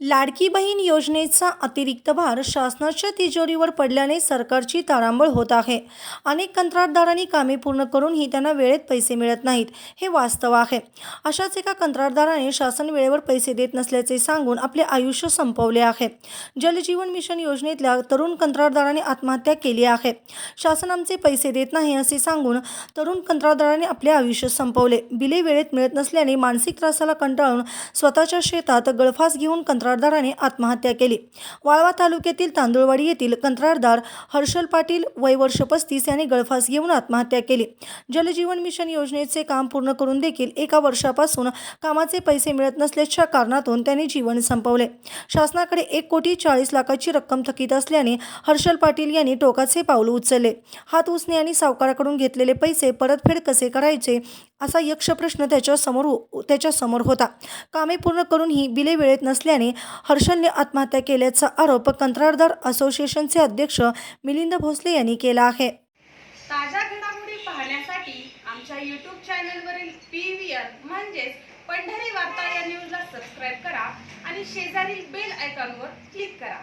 लाडकी बहीण योजनेचा अतिरिक्त भार शासनाच्या तिजोरीवर पडल्याने सरकारची तारांबळ होत आहे. अनेक कंत्राटदारांनी कामे पूर्ण करूनही त्यांना वेळेत पैसे मिळत नाहीत हे वास्तव आहे. अशाच एका कंत्राटदाराने शासन वेळेवर पैसे देत नसल्याचे सांगून आपले आयुष्य संपवले आहे. जलजीवन मिशन योजनेतल्या तरुण कंत्राटदाराने आत्महत्या केली आहे. शासन आमचे पैसे देत नाही असे सांगून तरुण कंत्राटदाराने आपले आयुष्य संपवले. बिले वेळेत मिळत नसल्याने मानसिक त्रासाला कंटाळून स्वतःच्या शेतात गळफास घेऊन कंत्राटदाराने आत्महत्या केली. वाळवा तालुक्यातील तांदुळवाडी येथील कंत्राटदार हर्षल पाटील वय वर्ष पस्तीस यांनी गळफास घेऊन आत्महत्या केली. जलजीवन मिशन योजनेचे काम पूर्ण करून देखील एका वर्षापासून कामाचे पैसे मिळत नसल्याच्या कारणातून त्यांनी जीवन संपवले. शासनाकडे एक कोटी चाळीस लाखाची रक्कम थकीत असल्याने हर्षल पाटील यांनी टोकाचे पाऊल उचलले. हात उसने आणि सावकाराकडून घेतलेले पैसे परतफेड कसे करायचे असा यक्ष प्रश्न त्याच्यासमोर त्याच्यासमोर होता. कामे पूर्ण करूनही बिले वेळेत नसल्याने हर्षलने आत्महत्या केल्याचा आरोप कंत्राटदार असोसिएशनचे अध्यक्ष मिलिंद भोसले यांनी केला आहे. ताज्या घडामोडी पाहण्यासाठी आमच्या यूट्यूब चॅनलवरील पी व्ही आर म्हणजेच पंढरी वार्ता या न्यूजला सबस्क्राईब करा आणि शेजारील बेल आयकॉनवर क्लिक करा.